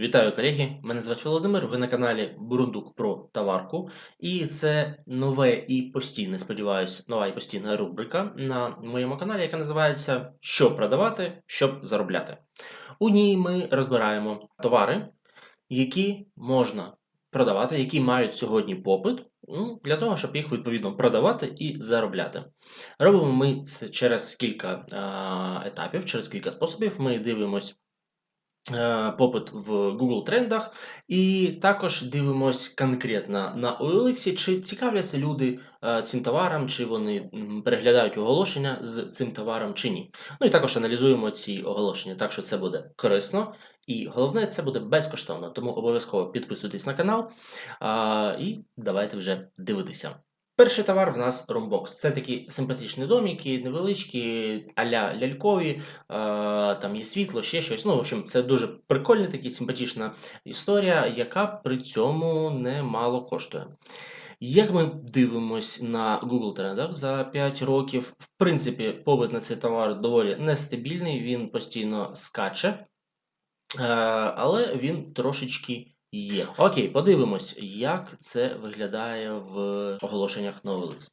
Вітаю колеги! Мене звати Володимир. Ви на каналі Бурундук про товарку. І це нове і постійне, сподіваюсь, нова і постійна рубрика на моєму каналі, яка називається Що продавати, щоб заробляти. У ній ми розбираємо товари, які можна продавати, які мають сьогодні попит, ну, для того, щоб їх відповідно продавати і заробляти. Робимо ми це через кілька етапів, через кілька способів. Ми дивимось попит в Google трендах, і також дивимось конкретно на OLX, чи цікавляться люди е, цим товаром, чи вони переглядають оголошення з цим товаром, чи ні. Ну і також аналізуємо ці оголошення, так що це буде корисно. І головне, це буде безкоштовно, тому обов'язково підписуйтесь на канал і давайте вже дивитися. Перший товар в нас Roombox. Це такі симпатичні домики, невеличкі, аля лялькові, е, там є світло, ще щось. Ну, в общем, це дуже прикольна, така симпатична історія, яка при цьому немало коштує. Як ми дивимось на Google трендах за 5 років, в принципі, попит на цей товар доволі нестабільний, він постійно скаче, е, але він трошечки є. Окей, подивимось, як це виглядає в оголошеннях OLX.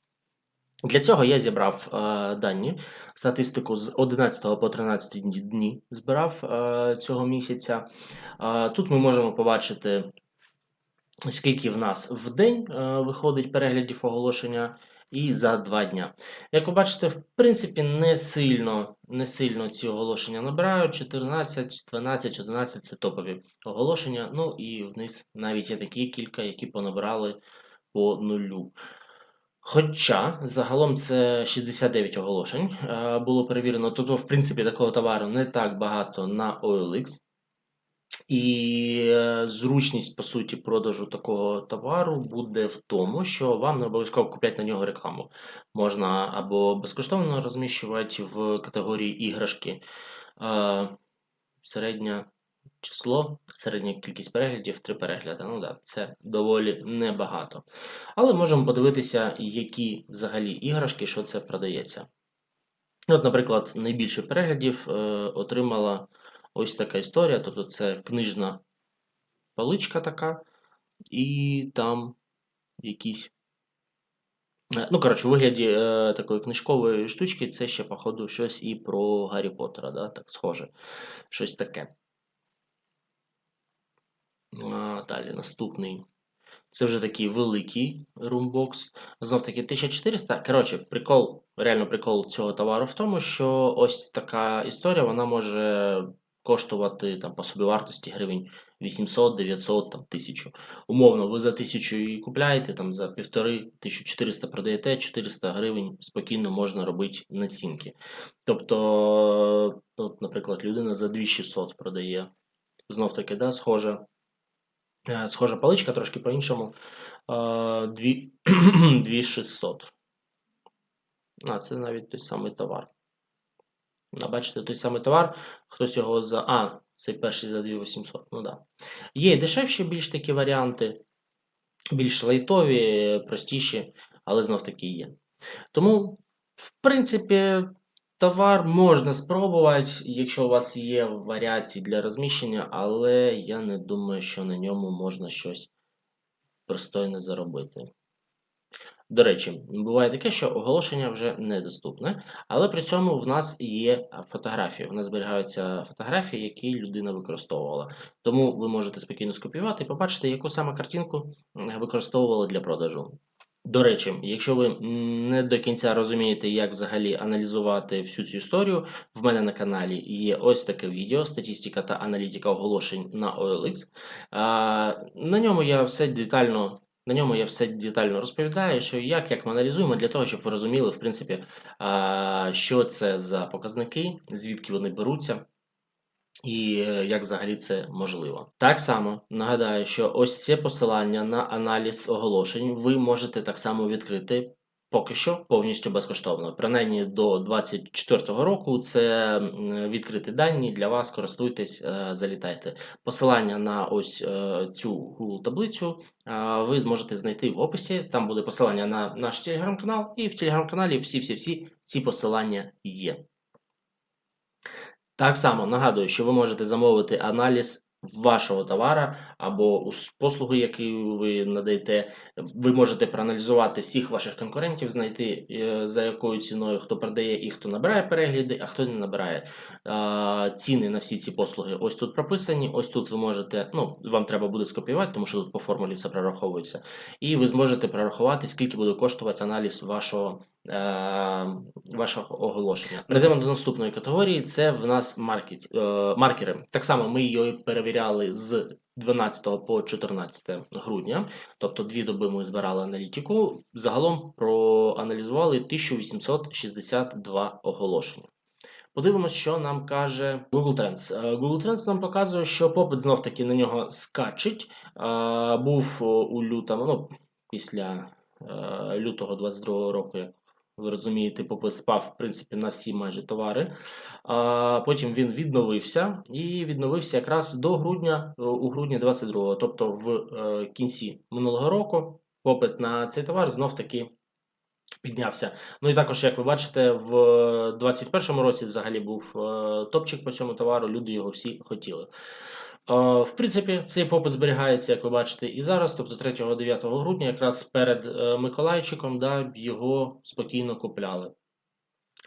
Для цього я зібрав е, дані, статистику з 11 по 13 дні- дні збирав е, цього місяця. Е, тут ми можемо побачити, скільки в нас в день е, виходить переглядів оголошення, і за два дня. Як ви бачите, в принципі, не сильно, не сильно ці оголошення набирають. 14, 12, 11 це топові оголошення. Ну і вниз навіть є такі кілька, які понабрали по нулю. Хоча загалом це 69 оголошень е, було перевірено. Тобто, в принципі, такого товару не так багато на OLX. І е, зручність, по суті, продажу такого товару буде в тому, що вам не обов'язково купляти на нього рекламу. Можна або безкоштовно розміщувати в категорії іграшки. Е, Середнє число, середня кількість переглядів 3 перегляди. Ну да, це доволі небагато. Але можемо подивитися, які взагалі іграшки, що це продається. От, наприклад, найбільше переглядів е, отримала ось така історія. Тобто це книжна паличка така, і там якісь. е, Ну, коротше, у вигляді е, такої книжкової штучки це ще, походу, щось і про Гаррі Поттера, да? так схоже. Щось таке. А, далі наступний. Це вже такий великий румбокс. Знов таки 1400. Коротше, прикол, реально прикол цього товару в тому, що ось така історія вона може коштувати там по собівартості гривень 800, 900, там 1000. Умовно, ви за 1000 її купляєте, там за півтори, 1400 продаєте, 400 гривень спокійно можна робити націнки. Тобто, от, наприклад, людина за 2600 продає. Знов таки, да, схожа. Е, Схожа паличка, трошки по-іншому. Е, 2600. А, це навіть той самий товар. Бачите, той самий товар, хтось його за. А, цей перший за 2800. Ну да. Є і дешевші більш такі варіанти, більш лайтові, простіші, але знов таки є. Тому, в принципі, товар можна спробувати, якщо у вас є варіації для розміщення, але я не думаю, що на ньому можна щось пристойне заробити. До речі, буває таке, що оголошення вже недоступне, але при цьому в нас є фотографії. У нас зберігаються фотографії, які людина використовувала. Тому ви можете спокійно скопіювати і побачити, яку саме картинку м, використовували для продажу. До речі, якщо ви не до кінця розумієте, як взагалі аналізувати всю цю історію, в мене на каналі є ось таке відео: статистика та аналітика оголошень на OLX. На ньому я все детально. На ньому я все детально розповідаю, що як, як ми аналізуємо, для того, щоб ви розуміли, в принципі, що це за показники, звідки вони беруться, і е, як взагалі це можливо. Так само нагадаю, що ось це посилання на аналіз оголошень ви можете так само відкрити. Поки що повністю безкоштовно. Принаймні до 2024 року це відкриті дані для вас. Користуйтесь, е, залітайте. Посилання на ось е, цю Google таблицю е, ви зможете знайти в описі. Там буде посилання на наш телеграм-канал, і в телеграм-каналі всі-всі-всі ці посилання є. Так само нагадую, що ви можете замовити аналіз вашого товара або послуги, які ви надаєте. Ви можете проаналізувати всіх ваших конкурентів, знайти е, за якою ціною хто продає і хто набирає перегляди, а хто не набирає. Ціни на всі ці послуги ось тут прописані. Ось тут ви можете, ну вам треба буде скопіювати, тому що тут по формулі все прораховується. І ви зможете прорахувати, скільки буде коштувати аналіз вашого. Е, Вашого оголошення. Перейдемо до наступної категорії. Це в нас маркет, е, маркери. Так само ми її перевіряли з 12 по 14 грудня, тобто дві доби ми збирали аналітику. Загалом проаналізували 1862 оголошення. Подивимось, що нам каже Google Trends. Е, Google Trends нам показує, що попит знов таки на нього скачить. Був у лютому, ну, після лютого 22 року, як ви розумієте, попит спав, в принципі, на всі майже товари. А потім він відновився і відновився якраз до грудня, е, у грудні 22-го, тобто в е, кінці минулого року попит на цей товар знов таки піднявся. Ну і також, як ви бачите, в 2021 році взагалі був е, топчик по цьому товару, люди його всі хотіли. Е, В принципі, цей попит зберігається, як ви бачите, і зараз, тобто 3-9 грудня, якраз перед е, Миколайчиком, да, його спокійно купляли.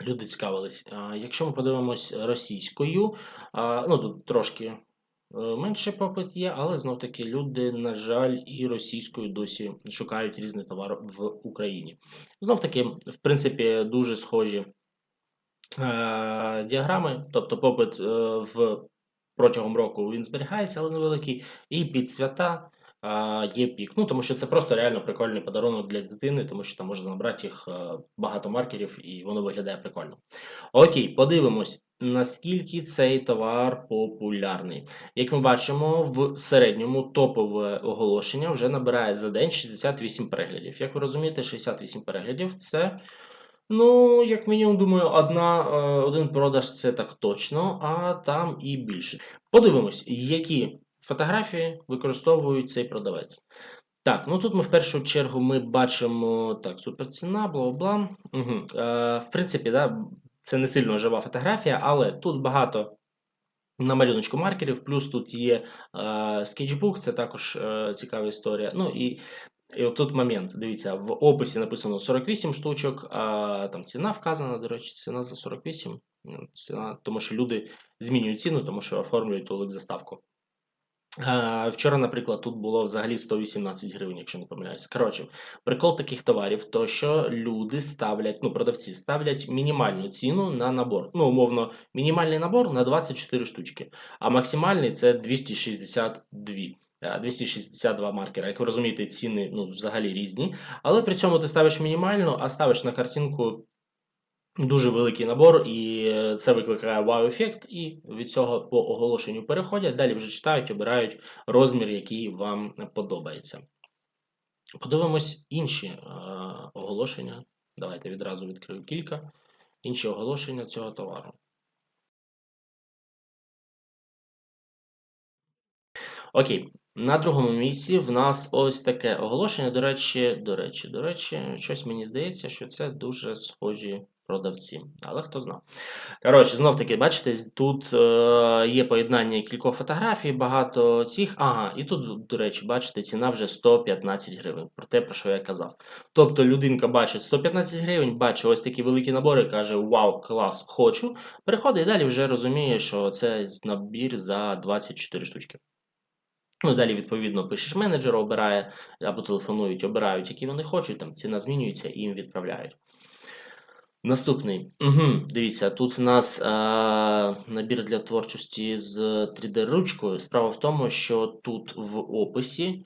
Люди цікавились. Якщо ми подивимось російською, ну тут трошки е, менше попит є, але знов таки люди, на жаль, і російською досі шукають різний товар в Україні. Знов таки, в принципі, дуже схожі діаграми, тобто попит в протягом року він зберігається, але невеликий, і під свята. Є пік. Ну, тому що це просто реально прикольний подарунок для дитини, тому що там можна набрати їх е, багато маркерів, і воно виглядає прикольно. Окей, подивимось, наскільки цей товар популярний. Як ми бачимо, в середньому топове оголошення вже набирає за день 68 переглядів. Як ви розумієте, 68 переглядів це. Ну, як мінімум, думаю, одна, е, один продаж це так точно, а там і більше. Подивимось, які фотографії використовують цей продавець. Так, ну тут ми в першу чергу ми бачимо так, суперціна, бла бла. Угу. Е, в принципі, да, це не сильно жива фотографія, але тут багато на малюночку маркерів, плюс тут є е, скетчбук, це також е, цікава історія. Ну і, і от тут момент. Дивіться, в описі написано 48 штучок, а там ціна вказана, до речі, ціна за 48. Ну, Ціна, тому що люди змінюють ціну, тому що оформлюють улик заставку. Вчора, наприклад, тут було взагалі 118 гривень, якщо не помиляюся. Коротше, прикол таких товарів, то що люди ставлять, ну, продавці ставлять мінімальну ціну на набор. Ну, умовно, мінімальний набор на 24 штучки, а максимальний це 262. Е, 262 маркера. Як ви розумієте, ціни ну, взагалі різні. Але при цьому ти ставиш мінімальну, а ставиш на картинку Дуже великий набор, і е, це викликає вау-ефект, і від цього по оголошенню переходять. Далі вже читають, обирають розмір, який вам подобається. Подивимось інші е, оголошення. Давайте відразу відкрию кілька. Інші оголошення цього товару. Окей, на другому місці в нас ось таке оголошення. До речі, до речі, до речі, щось мені здається, що це дуже схожі продавці. Але хто знає. Коротше, знов таки, бачите, тут е, є поєднання кількох фотографій, багато цих. Ага, і тут, до речі, бачите, ціна вже 115 гривень. Про те, про що я казав. Тобто людинка бачить 115 гривень, бачить ось такі великі набори, каже: Вау, клас, хочу. Переходить і далі вже розуміє, що це набір за 24 штучки. Ну, далі, відповідно, пишеш менеджеру, обирає або телефонують, обирають, які вони хочуть, там ціна змінюється і їм відправляють. Наступний. Угу, Дивіться, тут в нас а, набір для творчості з 3D-ручкою. Справа в тому, що тут в описі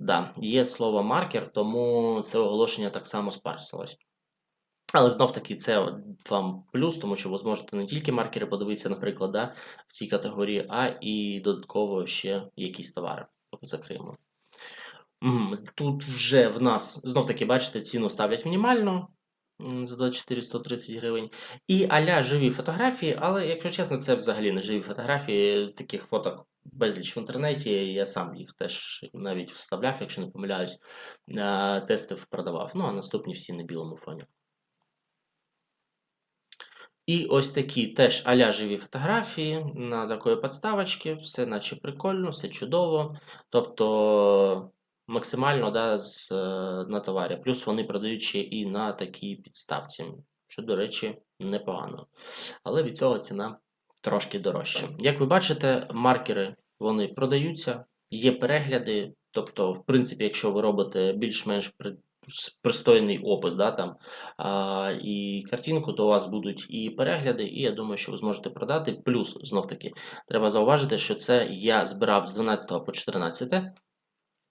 да, є слово маркер, тому це оголошення так само спарсилось. Але знов таки це вам плюс, тому що ви зможете не тільки маркери подивитися, наприклад, да, в цій категорії, а і додатково ще якісь товари. Закриємо. Тут вже в нас знов таки, бачите, ціну ставлять мінімально за 24-130 гривень. І аля живі фотографії, але, якщо чесно, це взагалі не живі фотографії. Таких фоток безліч в інтернеті. Я сам їх теж навіть вставляв, якщо не помиляюсь, тестив, продавав. Ну, а наступні всі на білому фоні. І ось такі теж аля живі фотографії на такої подставочці, все наче прикольно, все чудово. Тобто максимально да, з, е, на товарі. Плюс вони продають ще і на такій підставці, що, до речі, непогано. Але від цього ціна трошки дорожча. Як ви бачите, маркери вони продаються, є перегляди. Тобто, в принципі, якщо ви робите більш-менш пристойний опис, да, там, а, і картинку, то у вас будуть і перегляди, і я думаю, що ви зможете продати. Плюс, знов таки, треба зауважити, що це я збирав з 12 по 14.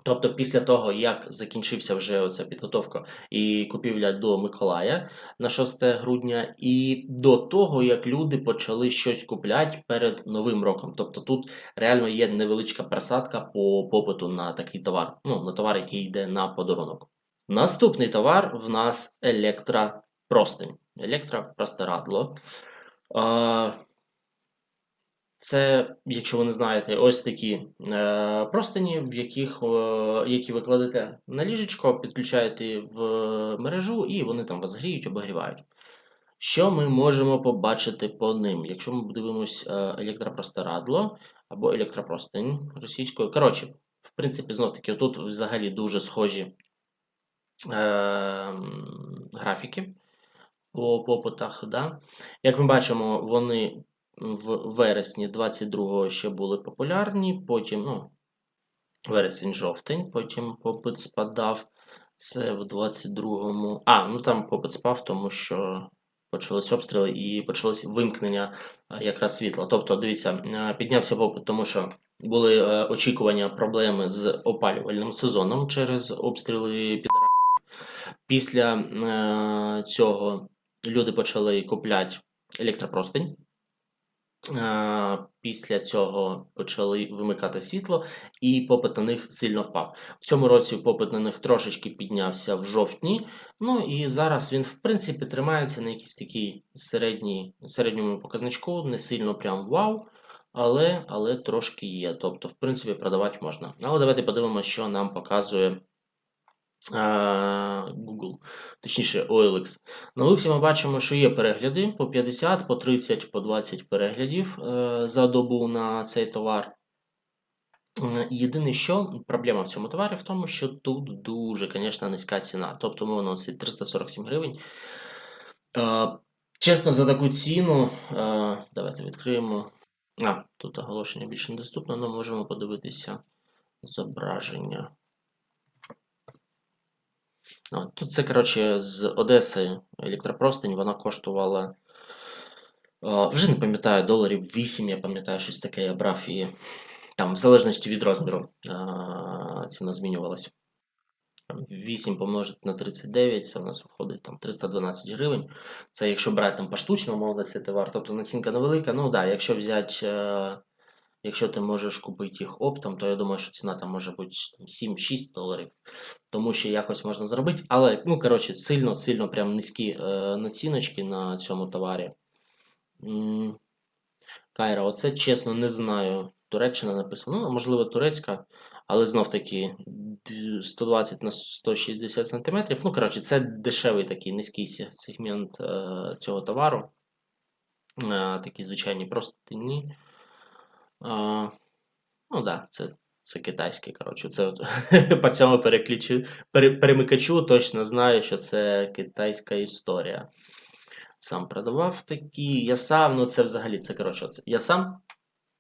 Тобто, після того, як закінчився вже оця підготовка і купівля до Миколая на 6 грудня, і до того, як люди почали щось купляти перед Новим роком. Тобто тут реально є невеличка просадка по попиту на такий товар, ну, на товар, який йде на подарунок. Наступний товар в нас електропростень. Електропростирадло. Це, якщо ви не знаєте, ось такі е, простині, в яких, е, які ви кладете на ліжечко, підключаєте в мережу і вони там вас гріють, обогрівають. Що ми можемо побачити по ним? Якщо ми дивимось е, електропростирадло або електропростень російською. Коротше, в принципі, знов таки, тут взагалі дуже схожі графіки по попитах. Да? Як ми бачимо, вони в вересні 22-го ще були популярні, потім, ну, вересень-жовтень, потім попит спадав. Це в 22-му. А, ну там попит спав, тому що почались обстріли і почалось вимкнення якраз світла. Тобто, дивіться, е, піднявся попит, тому що були е, очікування проблеми з опалювальним сезоном через обстріли під Після е, цього люди почали купляти електропростень. Е, Після цього почали вимикати світло, і попит на них сильно впав. В цьому році попит на них трошечки піднявся в жовтні. Ну і зараз він, в принципі, тримається на якійсь такій середній, середньому показничку, не сильно прям вау, але, але трошки є. Тобто, в принципі, продавати можна. Але давайте подивимося, що нам показує Google, точніше OLX. На OLX ми бачимо, що є перегляди по 50, по 30, по 20 переглядів е, за добу на цей товар. Е, Єдине, що проблема в цьому товарі в тому, що тут дуже, звісно, низька ціна. Тобто, мова носить 347 гривень. Е, Чесно, за таку ціну, давайте відкриємо. А, тут оголошення більше недоступно, але можемо подивитися зображення. О, Тут це, коротше, з Одеси електропростень, вона коштувала. е, Вже не пам'ятаю, доларів 8, я пам'ятаю, щось таке я брав і там, в залежності від розміру, е, ціна змінювалася. 8 помножити на 39, це у нас виходить там 312 гривень. Це якщо брати там поштучно, умовно, цей товар, тобто націнка невелика. Ну так, да, якщо взяти, е, якщо ти можеш купити їх оптом, то я думаю, що ціна там може бути 7-6 доларів. Тому що якось можна зробити. Але, ну, коротше, сильно, сильно прям низькі е, націночки на цьому товарі. М, Кайра, оце чесно не знаю. Туреччина написано. Ну, можливо, турецька, але знов таки 120 на 160 сантиметрів. Ну, коротше, це дешевий такий низький сегмент е, цього товару. Е, такі звичайні простині. Ну, так, да, це, це китайський, коротше. Це от, по цьому переключу, пере, перемикачу точно знаю, що це китайська історія. Сам продавав такі. Я сам, ну це взагалі, це коротше, це, я сам,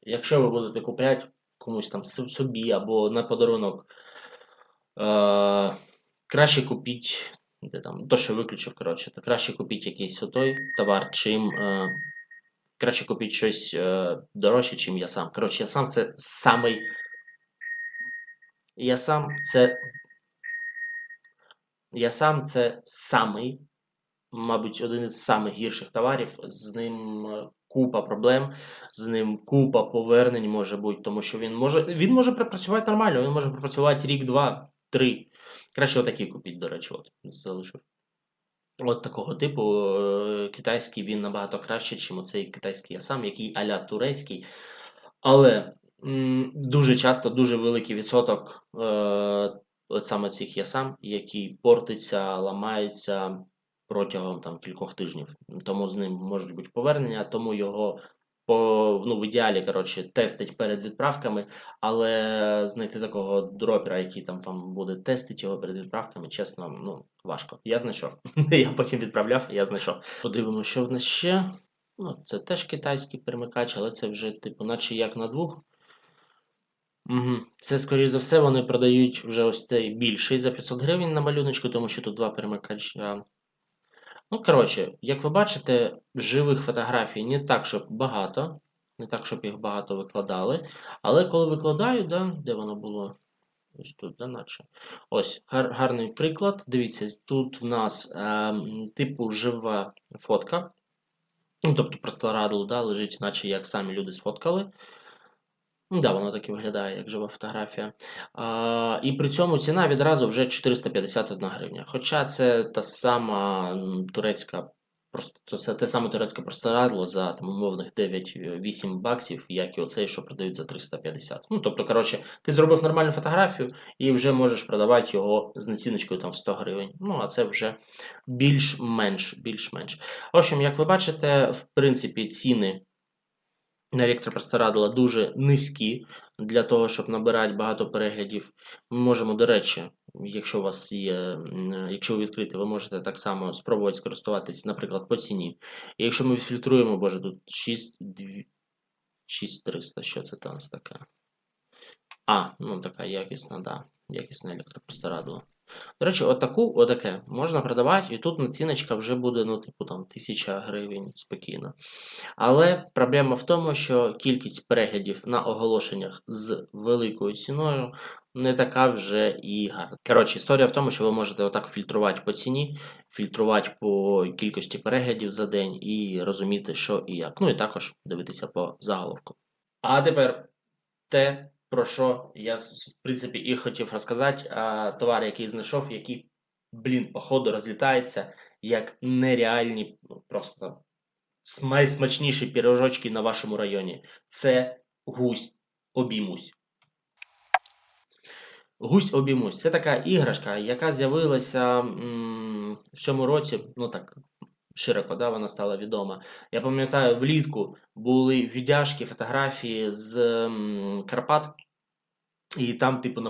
якщо ви будете купляти комусь там собі або на подарунок, е, краще купіть, де там, то, що виключив, коротше, то краще купіть якийсь отой товар, чим. Е, краще купіть щось е, дорожче, чим я сам. Коротше, я сам це самий. Я сам це. Я сам це самий, мабуть, один із самих гірших товарів. З ним е, купа проблем, з ним купа повернень може бути, тому що він може. Він може пропрацювати нормально, він може пропрацювати рік, два, три. Краще отакий купіть, до речі, от залишив. От такого типу е, китайський він набагато краще, ніж оцей китайський ясам, який аля турецький. Але дуже часто дуже великий відсоток е, от саме цих ясам, які портиться, ламаються, протягом там кількох тижнів. Тому з ним можуть бути повернення, тому його по, ну, в ідеалі коротше, тестить перед відправками, але знайти такого дропера, який там, там буде тестити його перед відправками, чесно, ну, важко. Я знайшов. Я потім відправляв, я знайшов. Подивимося, що в нас ще. Ну, це теж китайський перемикач, але це вже, типу, наче як на двох. Угу. Це, скоріш за все, вони продають вже ось цей більший за 500 гривень на малюночку, тому що тут два перемикача. Ну, коротше, як ви бачите, живих фотографій не так, щоб багато, не так, щоб їх багато викладали. Але коли викладаю, да, де воно було? Ось тут, да, наче. Ось гар, гарний приклад. Дивіться, тут в нас е, типу жива фотка. Ну, тобто просто радл, да, лежить, наче як самі люди сфоткали. Ну, да, воно так і виглядає, як жива фотографія. А, і при цьому ціна відразу вже 451 гривня. Хоча це та сама турецька, просто це те саме турецьке простирадло за там, умовних 9-8 баксів, як і оцей, що продають за 350. Ну, тобто, коротше, ти зробив нормальну фотографію і вже можеш продавати його з націночкою там в 100 гривень. Ну, а це вже більш-менш, більш-менш. В общем, як ви бачите, в принципі, ціни електропростирадла дуже низькі для того, щоб набирати багато переглядів. Ми можемо, до речі, якщо у вас є, якщо ви відкрите, ви можете так само спробувати скористуватись, наприклад, по ціні. І якщо ми відфільтруємо, боже, тут 6, 6300, що це там таке? А, ну така якісна, да, якісне електропростирадло. До речі, отаку, отаке можна продавати, і тут націночка вже буде, ну, типу, там, 1000 гривень спокійно. Але проблема в тому, що кількість переглядів на оголошеннях з великою ціною не така вже і гарна. Коротше, історія в тому, що ви можете отак фільтрувати по ціні, фільтрувати по кількості переглядів за день і розуміти, що і як. Ну і також дивитися по заголовку. А тепер те, про що я, в принципі, і хотів розказати, товар, який знайшов, який, блін, походу розлітається як нереальні, ну, просто найсмачніші пірожочки на вашому районі. Це гусь обіймусь. Гусь обіймусь. Це така іграшка, яка з'явилася в цьому році, ну так, широко, да, вона стала відома. Я пам'ятаю, влітку були віддяжки, фотографії з Карпат. І там, типу, на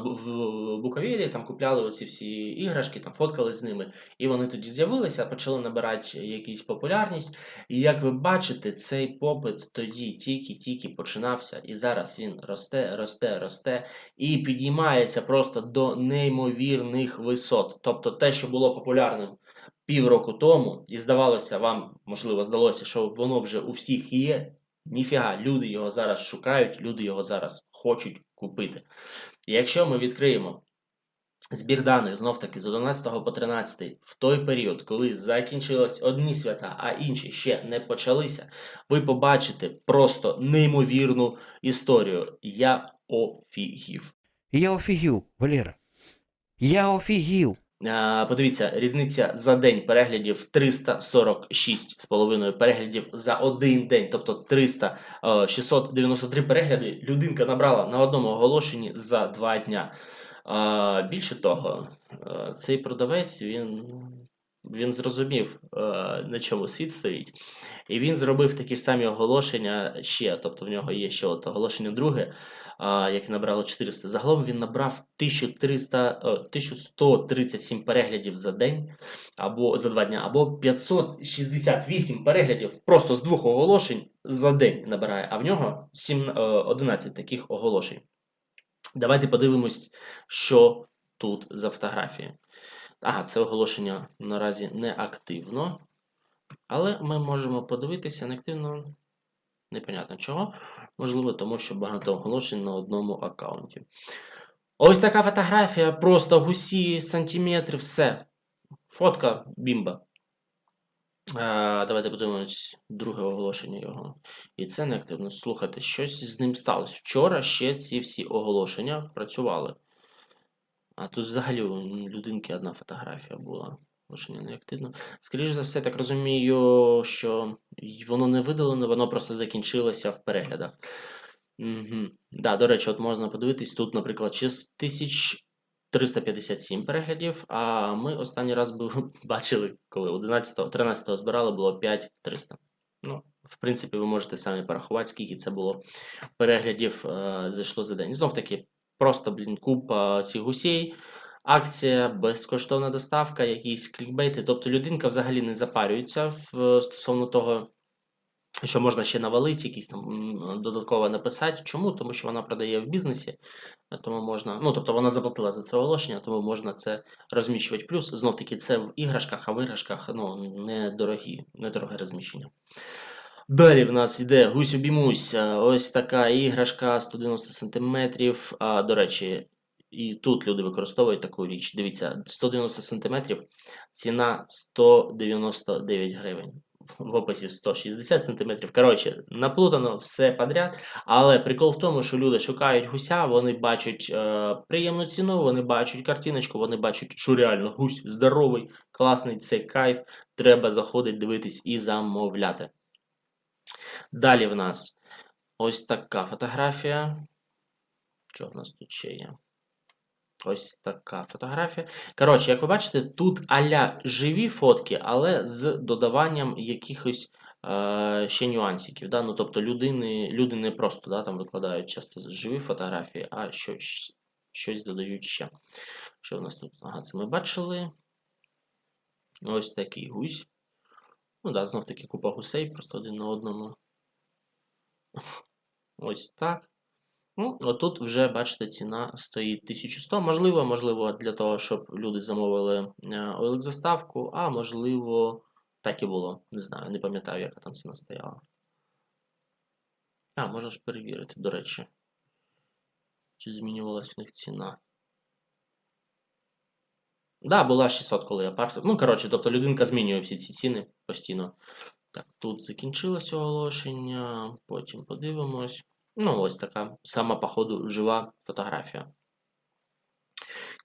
Буковелі там купляли оці всі іграшки, там фоткали з ними. І вони тоді з'явилися, почали набирати якусь популярність. І як ви бачите, цей попит тоді тільки-тільки починався, і зараз він росте, росте, росте і підіймається просто до неймовірних висот. Тобто те, що було популярним півроку тому, і здавалося, вам, можливо, здалося, що воно вже у всіх є. Ніфіга, люди його зараз шукають, люди його зараз хочуть купити. Якщо ми відкриємо збір даних знов таки з 11 по 13 в той період, коли закінчились одні свята, а інші ще не почалися, ви побачите просто неймовірну історію. Я офігів. Я офігів, Валера. Я офігів. Подивіться, різниця за день переглядів 346,5 переглядів за один день, тобто 300, е, 693 перегляди людинка набрала на одному оголошенні за два дня. Більше того, е, цей продавець він, він зрозумів, е, на чому світ стоїть, і він зробив такі ж самі оголошення ще. Тобто в нього є ще от оголошення друге, яке набрало 400. Загалом він набрав 1300, 1137 переглядів за день, або за два дня, або 568 переглядів просто з двох оголошень за день набирає, а в нього 7, е, 11 таких оголошень. Давайте подивимось, що тут за фотографії. Ага, це оголошення наразі не активно, але ми можемо подивитися неактивно. Непонятно чого. Можливо, тому що багато оголошень на одному аккаунті. Ось така фотографія, просто гусі, сантиметри, все. Фотка бімба. А, давайте подивимось друге оголошення його. І це неактивно. Слухайте, щось з ним сталося. Вчора ще ці всі оголошення працювали. А тут взагалі у людинки одна фотографія була. Оголошення неактивно. Скоріше за все, так розумію, що воно не видалено, воно просто закінчилося в переглядах. Угу. Да, до речі, от можна подивитись, тут, наприклад, 6 тисяч 357 переглядів, а ми останній раз бачили, коли 11-13-го збирали, було 5300. Ну, в принципі, ви можете самі порахувати, скільки це було переглядів е, зайшло за день. Знов таки, просто, блін, купа цих гусей, акція, безкоштовна доставка, якісь клікбейти. Тобто людинка взагалі не запарюється в, стосовно того, що можна ще навалити, якісь там додатково написати. Чому? Тому що вона продає в бізнесі, тому можна. Ну, тобто вона заплатила за це оголошення, тому можна це розміщувати. Плюс, знов таки, це в іграшках, а в іграшках ну, недорогі, недороге розміщення. Далі в нас йде гусь обіймусь. Ось така іграшка 190 см. До речі, і тут люди використовують таку річ. Дивіться, 190 см, ціна 199 гривень. В описі 160 см. Коротше, наплутано все подряд. Але прикол в тому, що люди шукають гуся, вони бачать е, приємну ціну, вони бачать картиночку, вони бачать, що реально гусь здоровий, класний, це кайф. Треба заходити, дивитись і замовляти. Далі в нас ось така фотографія. Що в нас тут ще є? Ось така фотографія. Коротше, як ви бачите, тут аля живі фотки, але з додаванням якихось е, ще нюансиків. Да? Ну, тобто людини, люди не просто да, там викладають часто живі фотографії, а щось, щось додають ще. Що в нас тут? Ага, це ми бачили. Ось такий гусь. Ну да, знов таки купа гусей, просто один на одному. Ось так. Ну, отут вже, бачите, ціна стоїть 1100. Можливо, можливо, для того, щоб люди замовили е, OLX заставку, а можливо, так і було. Не знаю, не пам'ятаю, яка там ціна стояла. А, можеш перевірити, до речі. Чи змінювалась в них ціна? Да, була 600, коли я парсив. Ну, коротше, тобто людинка змінює всі ці ціни постійно. Так, тут закінчилось оголошення, потім подивимось. Ну, ось така сама, походу, жива фотографія.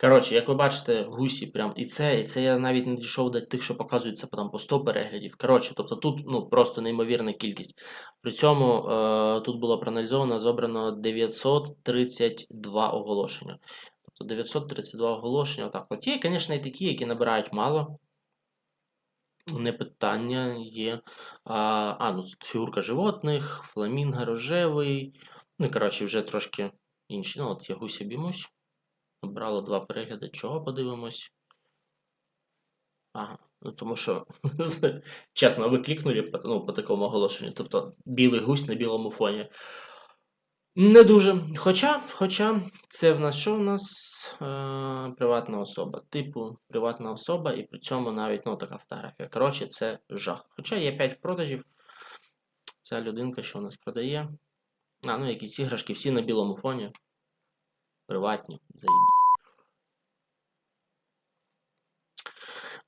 Коротше, як ви бачите, гусі прям і це, і це я навіть не дійшов до тих, що показується там по 100 переглядів. Коротше, тобто тут ну, просто неймовірна кількість. При цьому е, тут було проаналізовано, зобрано 932 оголошення. Тобто 932 оголошення, отак. От є, звісно, і такі, які набирають мало. Не питання є. А, а, ну тут фігурка животних, фламінго рожевий. Ну, коротше, вже трошки інші. Ну, от я гусь обіймусь. Набрало два перегляди. Чого подивимось? Ага. Ну, тому що, чесно, ви клікнули ну, по такому оголошенню. Тобто білий гусь на білому фоні. Не дуже. Хоча, хоча, це в нас що в нас? Е, приватна особа. Типу приватна особа, і при цьому навіть ну, така фотографія. Коротше, це жах. Хоча є 5 продажів. Ця людинка, що у нас продає. А, ну якісь іграшки, всі на білому фоні. Приватні, заїбіть.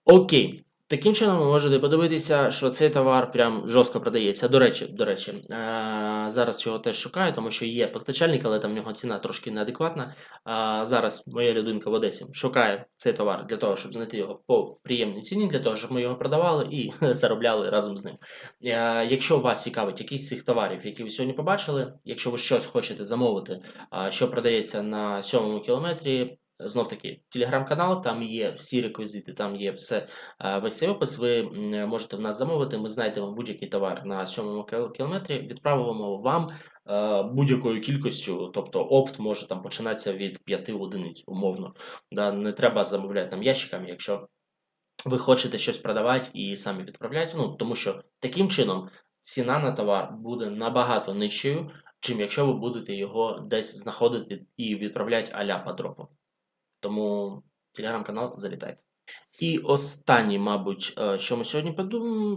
Окей. Таким чином, ви можете подивитися, що цей товар прям жорстко продається. До речі, до речі, е, зараз його теж шукаю, тому що є постачальник, але там в нього ціна трошки неадекватна. Зараз моя людинка в Одесі шукає цей товар для того, щоб знайти його по приємній ціні, для того, щоб ми його продавали і заробляли разом з ним. Е, Якщо вас цікавить якийсь з цих товарів, які ви сьогодні побачили, якщо ви щось хочете замовити, що продається на сьомому кілометрі. Знов таки, телеграм-канал, там є всі реквізити, там є все Весь цей опис ви можете в нас замовити. Ми знайдемо будь-який товар на сьомому кілометрі, відправимо вам будь-якою кількістю, тобто опт може там починатися від 5 одиниць, умовно. Да, не треба замовляти там ящиками, якщо ви хочете щось продавати і самі відправляти. Ну тому що таким чином ціна на товар буде набагато нижчою, чим якщо ви будете його десь знаходити і відправляти аля по дропу. Тому телеграм-канал залітайте. І останній, мабуть, е, що ми сьогодні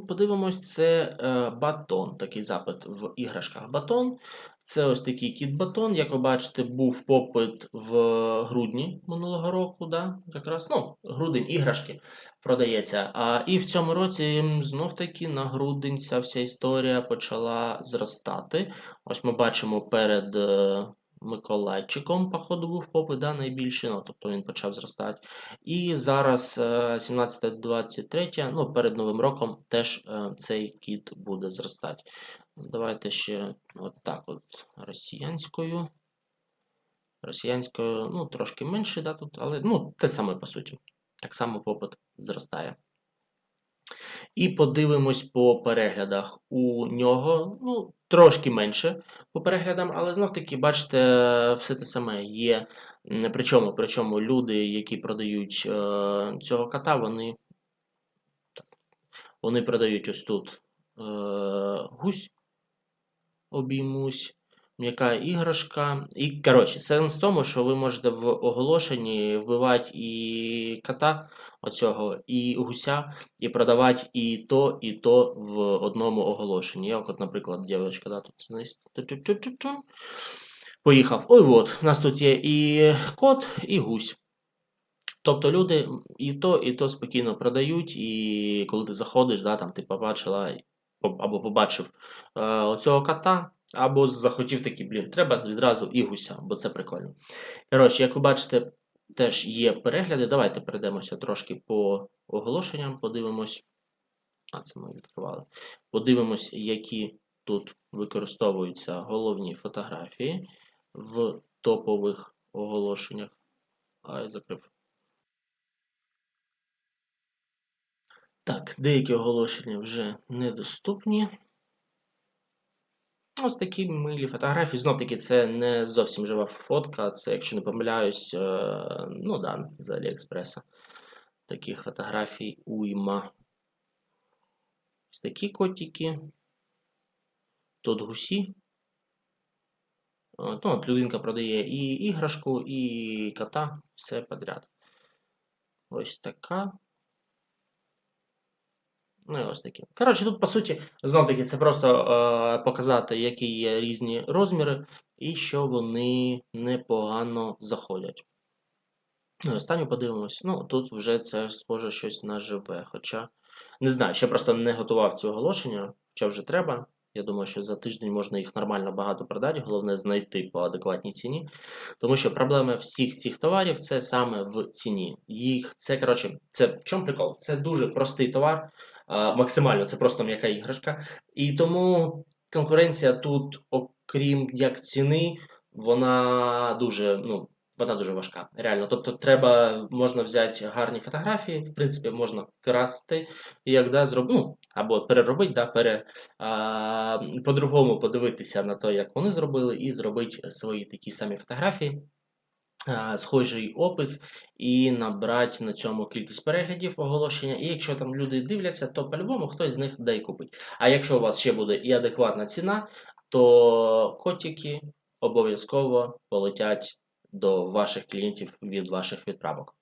подивимось, це е, батон. Такий запит в іграшках батон. Це ось такий кіт-батон. Як ви бачите, був попит в грудні минулого року. Да? Якраз ну, грудень іграшки продається. А, і в цьому році знов таки на грудень ця вся історія почала зростати. Ось ми бачимо перед. Е, Миколайчиком, походу, був попит, да, найбільший, ну, тобто він почав зростати. І зараз е, 17-23, ну, перед Новим роком теж е, цей кіт буде зростати. Давайте ще от так от росіянською. Росіянською, ну, трошки менше, да, тут, але ну, те саме по суті. Так само попит зростає. І подивимось по переглядах. У нього ну, трошки менше по переглядам, але знов таки, бачите, все те саме є. Причому, причому люди, які продають е, цього кота, вони, вони продають ось тут е, гусь, обіймусь, м'яка іграшка. І, коротше, сенс в тому, що ви можете в оголошенні вбивати і кота оцього, і гуся, і продавати і то, і то в одному оголошенні. Як от, наприклад, дівчинка, да, тут поїхав. Ой, от, у нас тут є і кот, і гусь. Тобто люди і то, і то спокійно продають, і коли ти заходиш, да, там ти побачила або побачив е, оцього кота, або захотів такий, блін, треба відразу і гуся, бо це прикольно. Коротше, як ви бачите, теж є перегляди. Давайте перейдемося трошки по оголошенням, подивимось. А, це ми відкривали. Подивимось, які тут використовуються головні фотографії в топових оголошеннях. А, я закрив. Так, деякі оголошення вже недоступні. Ось такі милі фотографії. Знов таки, це не зовсім жива фотка, це, якщо не помиляюсь, е, ну да, з Аліекспреса. Таких фотографій уйма. Ось такі котики. Тут гусі. Ну, от людинка продає і іграшку, і кота, все подряд. Ось така. Ну і ось такі. Коротше, тут, по суті, знов таки, це просто е, показати, які є різні розміри, і що вони непогано заходять. Ну, останню подивимось. Ну, тут вже це схоже щось на живе. Хоча, не знаю, ще просто не готував ці оголошення, хоча вже треба. Я думаю, що за тиждень можна їх нормально багато продати, головне знайти по адекватній ціні. Тому що проблема всіх цих товарів це саме в ціні. Їх це, коротше, це в чому прикол? Це дуже простий товар, максимально це просто м'яка іграшка. І тому конкуренція тут, окрім як ціни, вона дуже, ну, вона дуже важка. Реально. Тобто, треба, можна взяти гарні фотографії, в принципі, можна красти, як да, зроб... ну, або переробити, да, пере, по-другому подивитися на те, як вони зробили, і зробити свої такі самі фотографії. А, Схожий опис і набрати на цьому кількість переглядів оголошення. І якщо там люди дивляться, то по-любому хтось з них да й купить. А якщо у вас ще буде і адекватна ціна, то котики обов'язково полетять до ваших клієнтів від ваших відправок.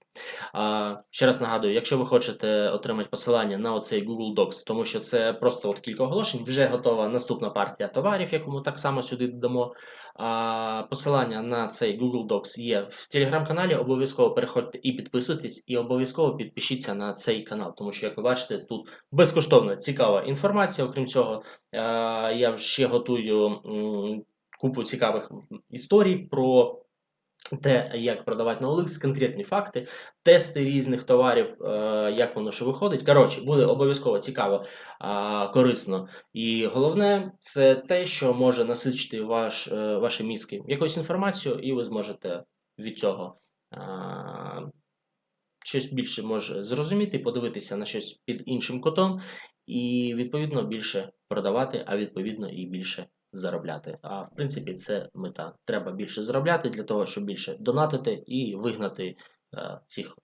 А, ще раз нагадую, якщо ви хочете отримати посилання на оцей Google Docs, тому що це просто от кілька оголошень, вже готова наступна партія товарів, яку ми так само сюди додамо. А, посилання на цей Google Docs є в телеграм-каналі. Обов'язково переходьте і підписуйтесь, і обов'язково підпишіться на цей канал, тому що, як ви бачите, тут безкоштовна цікава інформація. Окрім цього, я ще готую купу цікавих історій про те, як продавати на OLX, конкретні факти, тести різних товарів, е, як воно що виходить. Коротше, буде обов'язково цікаво, корисно. І головне, це те, що може насичити ваш, е, ваші мізки якоюсь інформацією, і ви зможете від цього щось більше може зрозуміти, подивитися на щось під іншим кутом, і відповідно більше продавати, а відповідно і більше заробляти. А в принципі, це мета. Треба більше заробляти для того, щоб більше донатити і вигнати е, цих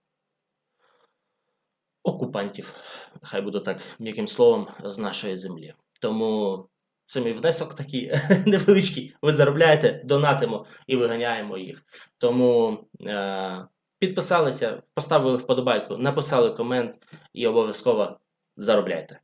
окупантів, хай буде так м'яким словом, з нашої землі. Тому це мій внесок такий невеличкий. Ви заробляєте, донатимо і виганяємо їх. Тому е, підписалися, поставили вподобайку, написали комент і обов'язково заробляйте.